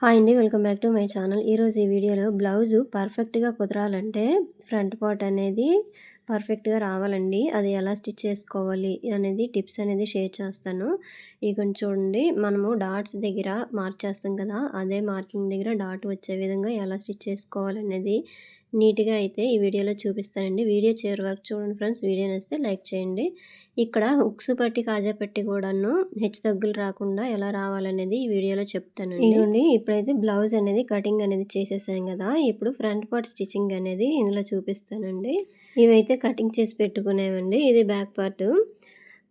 Hi అండి welcome back to my channel. ఈరోజు ఈ వీడియోలో బ్లౌజు పర్ఫెక్ట్గా కుదరాలంటే ఫ్రంట్ పార్ట్ అనేది పర్ఫెక్ట్గా రావాలండి. అది ఎలా స్టిచ్ చేసుకోవాలి అనేది టిప్స్ అనేది షేర్ చేస్తాను. ఇక చూడండి మనము డాట్స్ దగ్గర మార్క్ చేస్తాం కదా అదే మార్కింగ్ దగ్గర డాట్ వచ్చే విధంగా ఎలా స్టిచ్ చేసుకోవాలనేది నీట్గా అయితే ఈ వీడియోలో చూపిస్తానండి. వీడియో చివరి వరకు చూడండి ఫ్రెండ్స్. వీడియో నచ్చితే లైక్ చేయండి. ఇక్కడ ఉక్సు పట్టి కాజా పట్టి కూడాను హెచ్చు తగ్గులు రాకుండా ఎలా రావాలనేది ఈ వీడియోలో చెప్తాను ఇదిగోండి ఇప్పుడైతే బ్లౌజ్ అనేది కటింగ్ అనేది చేసేసాం కదా. ఇప్పుడు ఫ్రంట్ పార్ట్ స్టిచ్చింగ్ అనేది ఇందులో చూపిస్తానండి. ఇవైతే కటింగ్ చేసి పెట్టుకునేవండి. ఇది బ్యాక్ పార్ట్.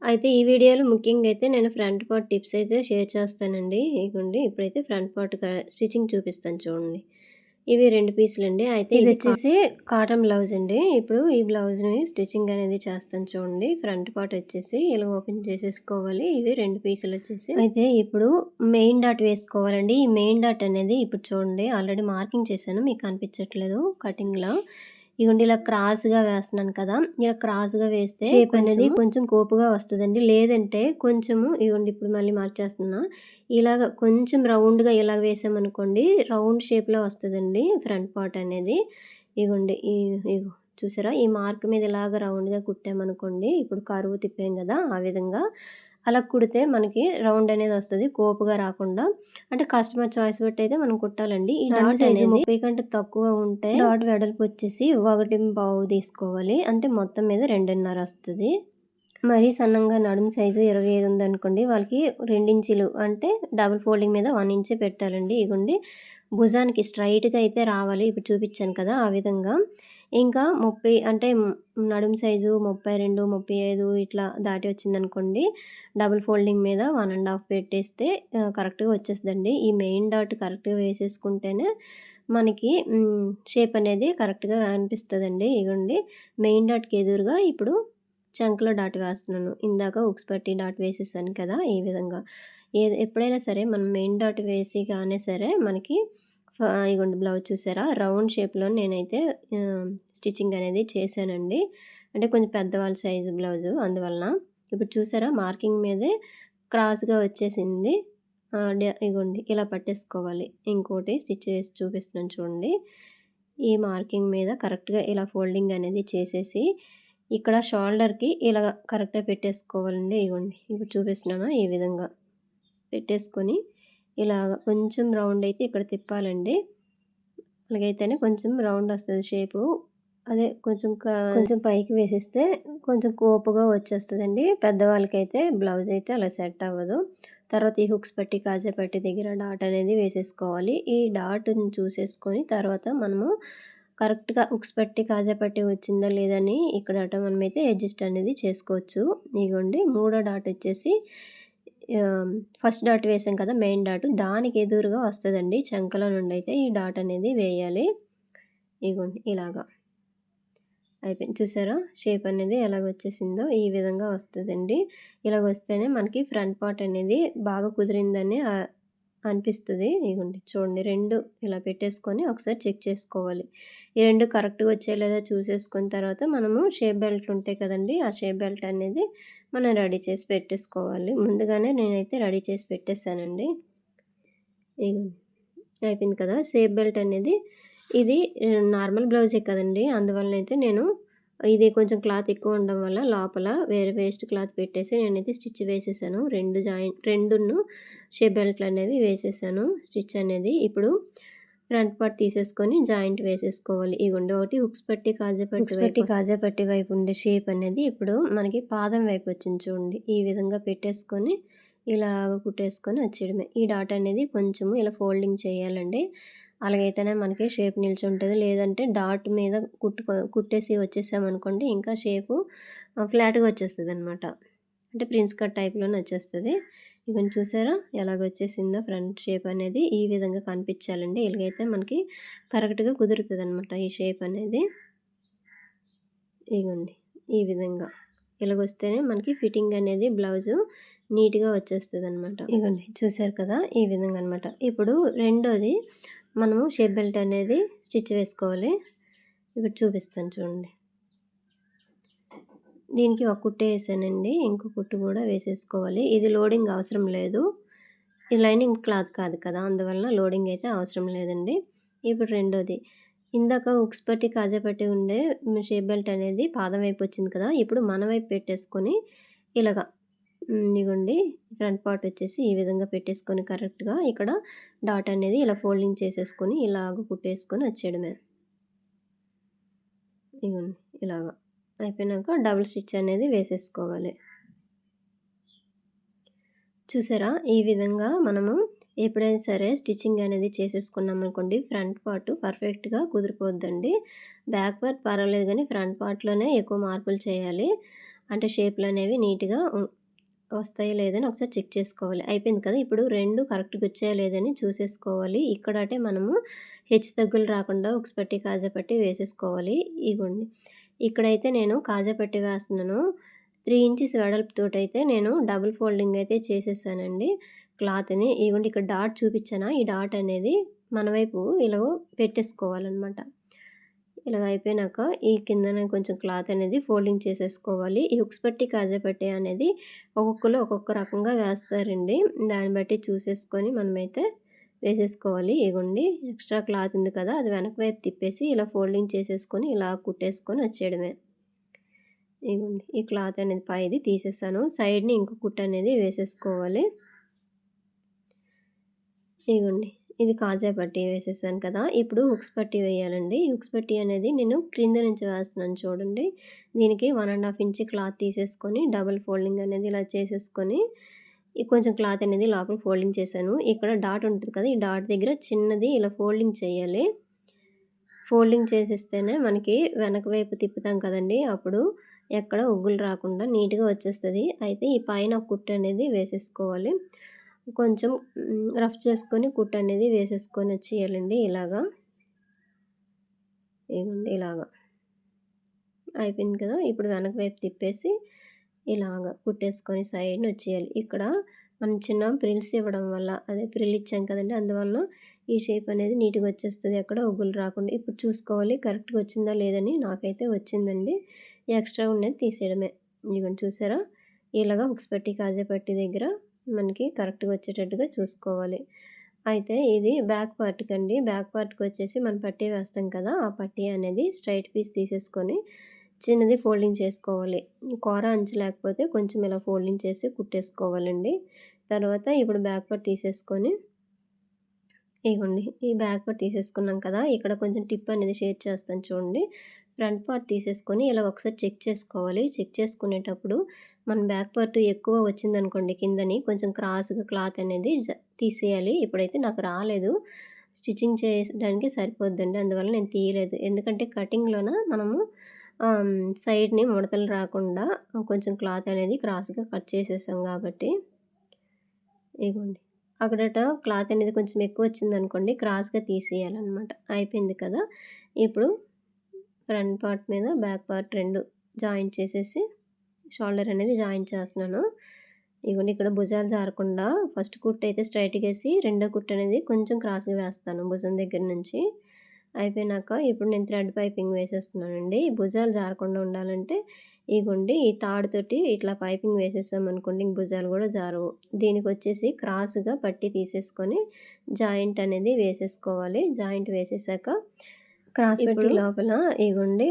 అయితే ఈ వీడియోలో ముఖ్యంగా అయితే నేను ఫ్రంట్ పార్ట్ టిప్స్ అయితే షేర్ చేస్తానండి. ఇదిగోండి ఇప్పుడైతే ఫ్రంట్ పార్ట్ స్టిచ్చింగ్ చూపిస్తాను చూడండి. ఇవి రెండు పీసులు అండి అయితే ఇది వచ్చేసి కాటన్. బ్లౌజ్ అండి. ఇప్పుడు ఈ బ్లౌజ్ని స్టిచ్చింగ్ అనేది చేస్తాను చూడండి. ఫ్రంట్ పార్ట్ వచ్చేసి ఇలా ఓపెన్ చేసేసుకోవాలి. ఇవి రెండు పీసులు వచ్చేసి. అయితే ఇప్పుడు మెయిన్ డాట్ వేసుకోవాలండి. ఈ మెయిన్ డాట్ అనేది ఇప్పుడు చూడండి ఆల్రెడీ మార్కింగ్ చేశాను మీకు కనిపించట్లేదు కటింగ్లో. ఇగోండి ఇలా క్రాస్గా వేస్తున్నాను కదా ఇలా క్రాస్గా వేస్తే షేప్ అనేది కొంచెం కోపుగా వస్తుందండి. లేదంటే కొంచెము ఇగోండి ఇప్పుడు మళ్ళీ మార్చేస్తున్నా ఇలాగ కొంచెం రౌండ్గా ఇలా వేసామనుకోండి రౌండ్ షేప్లో వస్తుందండి ఫ్రంట్ పార్ట్ అనేది. ఇగోండి ఈ ఇగో చూసారా? ఈ మార్క్ మీద ఇలాగ రౌండ్గా కుట్టామనుకోండి ఇప్పుడు కరువు తిప్పాం కదా ఆ విధంగా అలా కుడితే మనకి రౌండ్ అనేది వస్తుంది. కోపుగా రాకుండా. అంటే కస్టమర్ చాయిస్ బట్టి అయితే మనం కుట్టాలండి. ఈ డాట్ అనేది ముప్పై కంటే తక్కువ ఉంటే డాట్ వెడల్పు వచ్చేసి ఒకటి బావు తీసుకోవాలి. అంటే మొత్తం మీద రెండున్నర వస్తుంది. మరీ సన్నంగా నడుము సైజు ఇరవై ఐదు ఉందనుకోండి వాళ్ళకి రెండించులు అంటే డబుల్ ఫోల్డింగ్ మీద వన్ ఇంచే పెట్టాలండి. ఇగుండి భుజానికి స్ట్రైట్గా అయితే రావాలి. ఇప్పుడు చూపించాను కదా ఆ విధంగా. ఇంకా ముప్పై అంటే నడుము సైజు ముప్పై రెండు ముప్పై ఐదు ఇట్లా దాటి వచ్చిందనుకోండి డబుల్ ఫోల్డింగ్ మీద వన్ అండ్ హాఫ్ పెట్టేస్తే కరెక్ట్గా వచ్చేస్తుందండి. ఈ మెయిన్ డాట్ కరెక్ట్గా వేసేసుకుంటేనే మనకి షేప్ అనేది కరెక్ట్గా అనిపిస్తుందండి. ఇగండి మెయిన్ డాట్కి ఎదురుగా ఇప్పుడు చంక్లో డాట్ వేస్తున్నాను. ఇందాక ఉక్స్ పట్టి డాట్ వేసేసాను కదా ఈ విధంగా. ఏ ఎప్పుడైనా సరే మనం మెయిన్ డాట్ వేసి కానీ సరే మనకి ఇగోండి బ్లౌజ్ చూసారా? రౌండ్ షేప్లో నేనైతే స్టిచ్చింగ్ అనేది చేశానండి. అంటే కొంచెం పెద్దవాళ్ళ సైజు బ్లౌజు అందువలన. ఇప్పుడు చూసారా? మార్కింగ్ మీదే క్రాస్గా వచ్చేసింది. ఇగోండి ఇలా పట్టేసుకోవాలి. ఇంకోటి స్టిచ్ చేసి చూపిస్తున్నాను చూడండి. ఈ మార్కింగ్ మీద కరెక్ట్గా ఇలా ఫోల్డింగ్ అనేది చేసేసి ఇక్కడ షోల్డర్కి ఇలా కరెక్ట్గా పెట్టేసుకోవాలండి. ఇగోండి ఇప్పుడు చూపిస్తున్నాను? ఈ విధంగా పెట్టేసుకొని ఇలా కొంచెం రౌండ్ అయితే ఇక్కడ తిప్పాలండి. అలాగైతేనే కొంచెం రౌండ్ వస్తుంది షేపు అదే కొంచెం కొంచెం పైకి వేసిస్తే కొంచెం కోపుగా వచ్చేస్తుందండి. పెద్దవాళ్ళకైతే బ్లౌజ్ అయితే అలా సెట్ అవ్వదు. తర్వాత ఈ హుక్స్ పట్టి కాజా పట్టి దగ్గర డాట్ అనేది వేసేసుకోవాలి. ఈ డాట్ని చూసేసుకొని తర్వాత మనము కరెక్ట్గా ఉక్స్ పట్టి కాజా పట్టి వచ్చిందా లేదని ఇక్కడ మనమైతే అడ్జస్ట్ అనేది చేసుకోవచ్చు. ఇగోండి మూడో డాట్ వచ్చేసి ఫస్ట్ డాట్ వేసాం కదా మెయిన్ డాట్. దానికి ఎదురుగా వస్తుందండి చంకల నుండి అయితే ఈ డాట్ అనేది వేయాలి. ఇగోండి ఇలాగా అయిపోయింది. చూసారా? షేప్ అనేది ఎలాగ వచ్చేసిందో ఈ విధంగా వస్తుందండి. ఇలాగ వస్తేనే మనకి ఫ్రంట్ పార్ట్ అనేది బాగా కుదిరిందని అనిపిస్తుంది. ఇగోండి చూడండి రెండు ఇలా పెట్టేసుకొని ఒకసారి చెక్ చేసుకోవాలి. ఈ రెండు కరెక్ట్గా వచ్చే లేదా చూసేసుకున్న తర్వాత మనము షేప్ బెల్ట్ ఉంటాయి కదండి ఆ షేప్ బెల్ట్ అనేది మనం రెడీ చేసి పెట్టేసుకోవాలి. ముందుగానే నేనైతే రెడీ చేసి పెట్టేశానండి ఇగోండి అయిపోయింది కదా షేప్ బెల్ట్ అనేది. ఇది నార్మల్ బ్లౌజే కదండి అందువలన అయితే నేను ఇది కొంచెం క్లాత్ ఎక్కువ ఉండడం వల్ల లోపల వేరే వేస్ట్ క్లాత్ పెట్టేసి నేనైతే స్టిచ్ వేసేసాను. రెండు జాయింట్ రెండును షేప్ బెల్ట్లు అనేవి వేసేసాను. స్టిచ్ అనేది ఇప్పుడు ఫ్రంట్ పార్ట్ తీసేసుకొని జాయింట్ వేసేసుకోవాలి. ఇగుండి ఒకటి హుక్స్ పట్టి కాజా పట్టి పట్టి కాజా పట్టి వైపు ఉండే షేప్ అనేది ఇప్పుడు మనకి పాదం వైపు వచ్చింది చూడండి. ఈ విధంగా పెట్టేసుకొని ఇలాగ కుట్టేసుకొని వచ్చేయడమే. ఈ డాట్ అనేది కొంచెము ఇలా ఫోల్డింగ్ చేయాలండి. అలాగైతేనే మనకి షేప్ నిల్చుంటుంది. లేదంటే డాట్ మీద కుట్టుకో కుట్టేసి వచ్చేసామనుకోండి ఇంకా షేపు ఫ్లాట్గా వచ్చేస్తుంది అనమాట అంటే ప్రిన్స్ కట్ టైప్లోనే వచ్చేస్తుంది. ఇక చూసారా? ఎలాగ వచ్చేసిందో ఫ్రంట్ షేప్ అనేది ఈ విధంగా కనిపించాలండి. ఇలాగైతే మనకి కరెక్ట్గా కుదురుతుంది అనమాట ఈ షేప్ అనేది. ఇగోండి ఈ విధంగా. ఇలాగొస్తేనే మనకి ఫిట్టింగ్ అనేది బ్లౌజు నీట్గా వచ్చేస్తుంది అనమాట ఇగోండి చూసారు కదా? ఈ విధంగా అనమాట ఇప్పుడు రెండోది మనము షేప్ బెల్ట్ అనేది స్టిచ్ వేసుకోవాలి ఇప్పుడు చూపిస్తాను చూడండి దీనికి ఒక కుట్టు వేసానండి ఇంకో కుట్టు కూడా వేసేసుకోవాలి ఇది లోడింగ్ అవసరం లేదు ఇది లైనింగ్ క్లాత్ కాదు కదా! అందువలన లోడింగ్ అయితే అవసరం లేదండి. ఇప్పుడు రెండోది ఇందాక ఉక్స్ పట్టి, కాజా పట్టి ఉండే షేప్ బెల్ట్ అనేది పాదం వైపు వచ్చింది కదా! ఇప్పుడు మన వైపు పెట్టేసుకొని ఇలాగా ఇదిగోండి ఫ్రంట్ పార్ట్ వచ్చేసి ఈ విధంగా పెట్టేసుకొని కరెక్ట్‌గా ఇక్కడ డాట్ అనేది ఇలా ఫోల్డింగ్ చేసేసుకొని ఇలాగ కుట్టేసుకొని వచ్చేయడమే. ఇదిగోండి ఇలాగా. అయిపోయినాక డబుల్ స్టిచ్ అనేది వేసేసుకోవాలి. చూసారా? ఈ విధంగా మనము ఎప్పుడైనా సరే స్టిచ్చింగ్ అనేది చేసేసుకున్నామనుకోండి ఫ్రంట్ పార్ట్ పర్ఫెక్ట్‌గా కుదిరిపోద్దండి. బ్యాక్ పార్ట్ పర్వాలేదు కానీ ఫ్రంట్ పార్ట్‌లోనే ఎక్కువ మార్పులు చేయాలి. అంటే షేప్లు అనేవి నీట్‌గా వస్తాయో లేదని ఒకసారి చెక్ చేసుకోవాలి. అయిపోయింది కదా! ఇప్పుడు రెండు కరెక్ట్‌గా వచ్చాయా లేదని చూసేసుకోవాలి. ఇక్కడ అంటే మనము హెచ్చు తగ్గులు రాకుండా ఉక్స్ కాజాపట్టి వేసేసుకోవాలి. ఇగోండి ఇక్కడైతే నేను కాజాపట్టి వేస్తున్నాను. త్రీ ఇంచెస్ అయితే నేను డబుల్ ఫోల్డింగ్ అయితే చేసేసానండి క్లాత్‌ని. ఇగోండి ఇక్కడ డాట్ చూపించానా ఈ డాట్ అనేది మన వైపు ఇలా పెట్టేసుకోవాలన్నమాట ఇలాగ అయిపోయినాక ఈ కిందన కొంచెం క్లాత్ అనేది ఫోల్డింగ్ చేసేసుకోవాలి. ఈ హుక్స్ పట్టి, కాజా పట్టి అనేది ఒక్కొక్కరు ఒక్కొక్క రకంగా వేస్తారండి. దాన్ని బట్టి చూసేసుకొని మనమైతే వేసేసుకోవాలి. ఇగుండి ఎక్స్ట్రా క్లాత్ ఉంది కదా! అది వెనక వైపు తిప్పేసి ఇలా ఫోల్డింగ్ చేసేసుకొని ఇలా కుట్టేసుకొని వచ్చేయడమే. ఇగుండి ఈ క్లాత్ అనేది పైది తీసేసాను. సైడ్‌ని ఇంకో కుట్ట అనేది వేసేసుకోవాలి. ఇగోండి ఇది కాజా పట్టి వేసేసాను కదా! ఇప్పుడు హుక్స్ పట్టి వేయాలండి. హుక్స్ పట్టి అనేది నేను క్రింద నుంచి వేస్తున్నాను చూడండి. దీనికి one and half inch cloth తీసేసుకొని డబుల్ ఫోల్డింగ్ అనేది ఇలా చేసేసుకొని కొంచెం క్లాత్ అనేది లోపల ఫోల్డింగ్ చేశాను. ఇక్కడ డాట్ ఉంటుంది కదా! ఈ డాట్ దగ్గర చిన్నది ఇలా ఫోల్డింగ్ చేయాలి. ఫోల్డింగ్ చేసేస్తేనే మనకి వెనక వైపు తిప్పుతాం కదండీ! అప్పుడు ఎక్కడ ఉగ్గులు రాకుండా నీట్‌గా వచ్చేస్తుంది అయితే ఈ పైన కుట్టు అనేది వేసేసుకోవాలి. కొంచెం రఫ్ చేసుకొని కుట్ అనేది వేసేసుకొని వచ్చేయాలండి ఇలాగా. ఇగోండి ఇలాగా. అయిపోయింది కదా! ఇప్పుడు వెనక వైపు తిప్పేసి ఇలాగ కుట్టేసుకొని సైడ్‌ని వచ్చేయాలి. ఇక్కడ మనం చిన్న ప్రిల్స్ ఇవ్వడం వల్ల అదే ప్రిల్ ఇచ్చాం కదండీ! అందువల్ల ఈ షేప్ అనేది నీట్‌గా వచ్చేస్తుంది ఎక్కడ ఉగ్గులు రాకుండా. ఇప్పుడు చూసుకోవాలి కరెక్ట్‌గా వచ్చిందా లేదని. నాకైతే వచ్చిందండి. ఎక్స్ట్రా ఉన్నది తీసేయడమే. ఇదిగోండి చూసారా? ఇలాగ హుక్స్ పట్టి, కాజే పట్టి దగ్గర మనకి కరెక్ట్‌గా వచ్చేటట్టుగా చూసుకోవాలి. అయితే ఇది బ్యాక్ పార్ట్‌కండి. బ్యాక్ పార్ట్‌కి వచ్చేసి మనం పట్టీ వేస్తాం కదా! ఆ పట్టీ అనేది స్ట్రెయిట్ పీస్ తీసేసుకొని చిన్నది ఫోల్డింగ్ చేసుకోవాలి. కూర అంచు లేకపోతే కొంచెం ఇలా ఫోల్డింగ్ చేసి కుట్టేసుకోవాలండి. తర్వాత ఇప్పుడు బ్యాక్ పార్ట్ తీసేసుకొని ఇగోండి ఈ బ్యాక్ పార్ట్ తీసేసుకున్నాం కదా! ఇక్కడ కొంచెం టిప్ అనేది షేర్ చేస్తాను చూడండి. ఫ్రంట్ పార్ట్ తీసేసుకొని ఇలా ఒకసారి చెక్ చేసుకోవాలి. చెక్ చేసుకునేటప్పుడు మన బ్యాక్ పార్ట్ ఎక్కువ వచ్చిందనుకోండి కిందని కొంచెం క్రాస్‌గా క్లాత్ అనేది జ తీసేయాలి. ఇప్పుడైతే నాకు రాలేదు. స్టిచ్చింగ్ చేయడానికి సరిపోద్దండి. అందువల్ల నేను తీయలేదు. ఎందుకంటే కటింగ్‌లోన మనము సైడ్‌ని ముడతలు రాకుండా కొంచెం క్లాత్ అనేది క్రాస్‌గా కట్ చేసేసాం కాబట్టి ఇదిగోండి అక్కడట క్లాత్ అనేది కొంచెం ఎక్కువ వచ్చింది అనుకోండి క్రాస్‌గా తీసేయాలన్నమాట అయిపోయింది కదా! ఇప్పుడు ఫ్రంట్ పార్ట్ మీద బ్యాక్ పార్ట్ రెండు జాయింట్ చేసేసి షోల్డర్ అనేది జాయింట్ చేస్తున్నాను. ఇగోండి ఇక్కడ భుజాలు జారకుండా ఫస్ట్ కుట్టు అయితే స్ట్రెయిట్‌గేసి రెండో కుట్టు అనేది కొంచెం క్రాస్‌గా వేస్తాను భుజం దగ్గర నుంచి. అయిపోయినాక ఇప్పుడు నేను థ్రెడ్ పైపింగ్ వేసేస్తున్నానండి. భుజాలు జారకుండా ఉండాలంటే ఇగోండి ఈ తాడుతోటి ఇట్లా పైపింగ్ వేసేసామనుకోండి ఇంక భుజాలు కూడా జారవు. దీనికొచ్చేసి క్రాస్‌గా పట్టీ తీసేసుకొని జాయింట్ అనేది వేసేసుకోవాలి. జాయింట్ వేసేసాక క్రాస్ పట్టీ లోపల ఇగోండి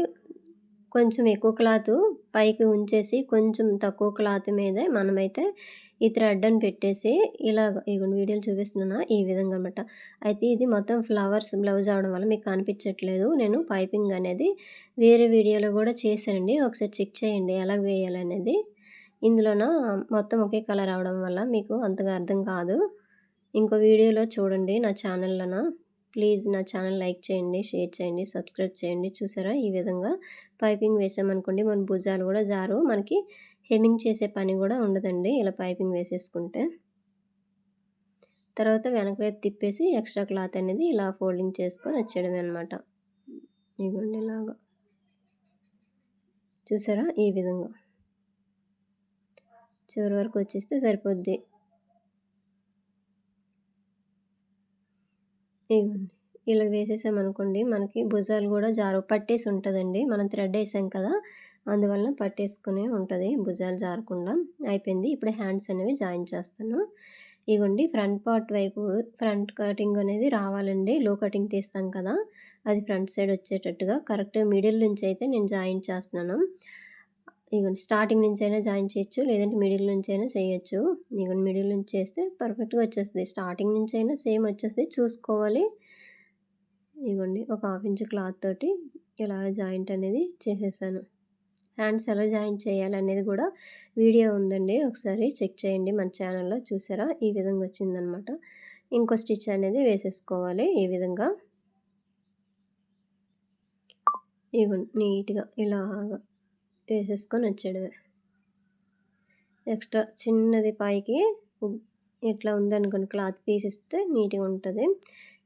కొంచెం ఎక్కువ క్లాత్ పైకి ఉంచేసి కొంచెం తక్కువ క్లాత్ మీదే మనమైతే ఈ థ్రెడ్‌ని పెట్టేసి ఇలాగ ఇగోండి వీడియోలు చూపిస్తున్నా ఈ విధంగా అనమాట. అయితే ఇది మొత్తం ఫ్లవర్స్ బ్లౌజ్ అవ్వడం వల్ల మీకు కనిపించట్లేదు. నేను పైపింగ్ అనేది వేరే వీడియోలో కూడా చేశానండి. ఒకసారి చెక్ చేయండి ఎలా వేయాలనేది. ఇందులోన మొత్తం ఒకే కలర్ అవడం వల్ల మీకు అంతగా అర్థం కాదు. ఇంకో వీడియోలో చూడండి నా ఛానల్‌లోన. ప్లీజ్ నా ఛానల్ లైక్ చేయండి, షేర్ చేయండి, సబ్స్క్రైబ్ చేయండి. చూసారా ఈ విధంగా పైపింగ్ వేసామనుకోండి మన భుజాలు కూడా జారు మనకి హెమ్మింగ్ చేసే పని కూడా ఉండదండి ఇలా పైపింగ్ వేసేసుకుంటే. తర్వాత వెనక వైపు తిప్పేసి ఎక్స్ట్రా క్లాత్ అనేది ఇలా ఫోల్డింగ్ చేసుకొని వచ్చేయడమే అనమాట. ఇగోండి ఇలాగా. చూసారా ఈ విధంగా. చివరి వరకు వచ్చేస్తే సరిపోద్ది. ఇగోండి. ఇలా వేసేసామనుకోండి మనకి భుజాలు కూడా జారు పట్టేసి ఉంటుందండి మనం థ్రెడ్ వేసాం కదా! అందువలన పట్టేసుకునే ఉంటుంది భుజాలు జారకుండా. అయిపోయింది. ఇప్పుడు హ్యాండ్స్ అనేవి జాయిన్ చేస్తాను. ఇగోండి ఫ్రంట్ పార్ట్ వైపు ఫ్రంట్ కటింగ్ అనేది రావాలండి లో కటింగ్ తీస్తాం కదా అది ఫ్రంట్ సైడ్ వచ్చేటట్టుగా కరెక్ట్ మిడిల్ నుంచి అయితే నేను జాయిన్ చేస్తున్నాను ఇగోండి స్టార్టింగ్ నుంచి అయినా జాయిన్ చేయొచ్చు లేదంటే మిడిల్ నుంచి అయినా చేయొచ్చు. ఇగోండి మిడిల్ నుంచి చేస్తే పర్ఫెక్ట్గా వచ్చేస్తుంది. స్టార్టింగ్ నుంచి అయినా సేమ్ వచ్చేస్తుంది. చూసుకోవాలి. ఇగోండి ఒక హాఫ్ ఇంచ్ క్లాత్ తోటి ఇలా జాయింట్ అనేది చేసేసాను. హ్యాండ్స్ ఎలా జాయిన్ చేయాలనేది కూడా వీడియో ఉందండి. ఒకసారి చెక్ చేయండి. మన ఛానల్లో చూసారా? ఈ విధంగా వచ్చిందనమాట ఇంకో స్టిచ్ అనేది వేసేసుకోవాలి ఈ విధంగా. ఇగో నీట్గా ఇలాగా వేసేసుకొని వచ్చేయడమే. ఎక్స్ట్రా చిన్నది పైకి ఇట్లా ఉందనుకోండి క్లాత్ తీసేస్తే నీట్గా ఉంటుంది.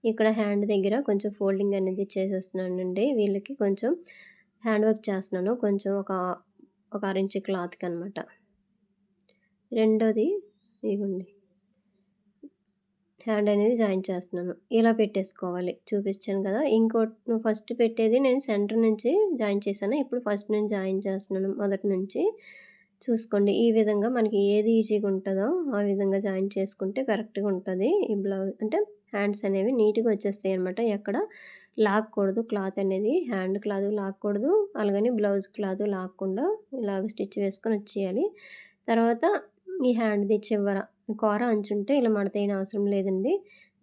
ఇక్కడ హ్యాండ్ దగ్గర కొంచెం ఫోల్డింగ్ అనేది చేసేస్తున్నానండి. వీళ్ళకి కొంచెం హ్యాండ్ వర్క్ చేస్తున్నాను. కొంచెం ఒక ఒక అరించి క్లాత్కి అనమాట రెండోది ఇగోండి. హ్యాండ్ అనేది జాయిన్ చేస్తున్నాను. ఇలా పెట్టేసుకోవాలి. చూపించాను కదా. ఇంకోటి ఫస్ట్ పెట్టేది నేను సెంటర్ నుంచి జాయిన్ చేశాను. ఇప్పుడు ఫస్ట్ నుంచి జాయిన్ చేస్తున్నాను మొదటి నుంచి. చూసుకోండి. ఈ విధంగా మనకి ఏది ఈజీగా ఉంటుందో ఆ విధంగా జాయిన్ చేసుకుంటే కరెక్ట్గా ఉంటుంది. ఈ బ్లౌజ్ అంటే హ్యాండ్స్ అనేవి నీట్గా వచ్చేస్తాయి అనమాట ఎక్కడ లాక్కూడదు. క్లాత్ అనేది హ్యాండ్ క్లాత్ లాక్కూడదు. అలాగని బ్లౌజ్ క్లాత్ లాక్కుండా ఇలాగ స్టిచ్ వేసుకొని వచ్చేయాలి. తర్వాత ఈ హ్యాండ్ది చివర కూర అంచుంటే ఇలా మడతైన అవసరం లేదండి.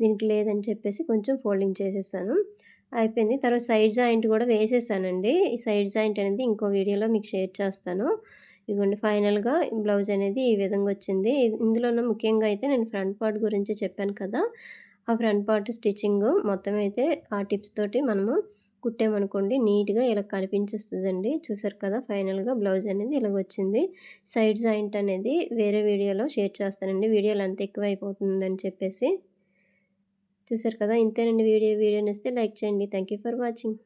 దీనికి లేదని చెప్పేసి కొంచెం ఫోల్డింగ్ చేసేసాను. అయిపోయింది. తర్వాత సైడ్ జాయింట్ కూడా వేసేసానండి. ఈ సైడ్ జాయింట్ అనేది ఇంకో వీడియోలో మీకు షేర్ చేస్తాను. ఇదిగోండి ఫైనల్గా బ్లౌజ్ అనేది ఈ విధంగా వచ్చింది. ఇందులోనే ముఖ్యంగా అయితే నేను ఫ్రంట్ పార్ట్ గురించి చెప్పాను కదా ఆ ఫ్రంట్ పార్ట్ స్టిచ్చింగ్ మొత్తం అయితే ఆ టిప్స్ తోటి మనము కుట్టామనుకోండి నీట్గా ఇలా కనిపించేస్తుందండి. చూసారు కదా ఫైనల్గా బ్లౌజ్ అనేది ఇలాగ వచ్చింది సైడ్ జాయింట్ అనేది వేరే వీడియోలో షేర్ చేస్తానండి. వీడియోలు అంత ఎక్కువ అయిపోతుందని చెప్పేసి. చూసారు కదా ఇంతేనండి వీడియో. వీడియో నేస్తే లైక్ చేయండి. Thank for watching.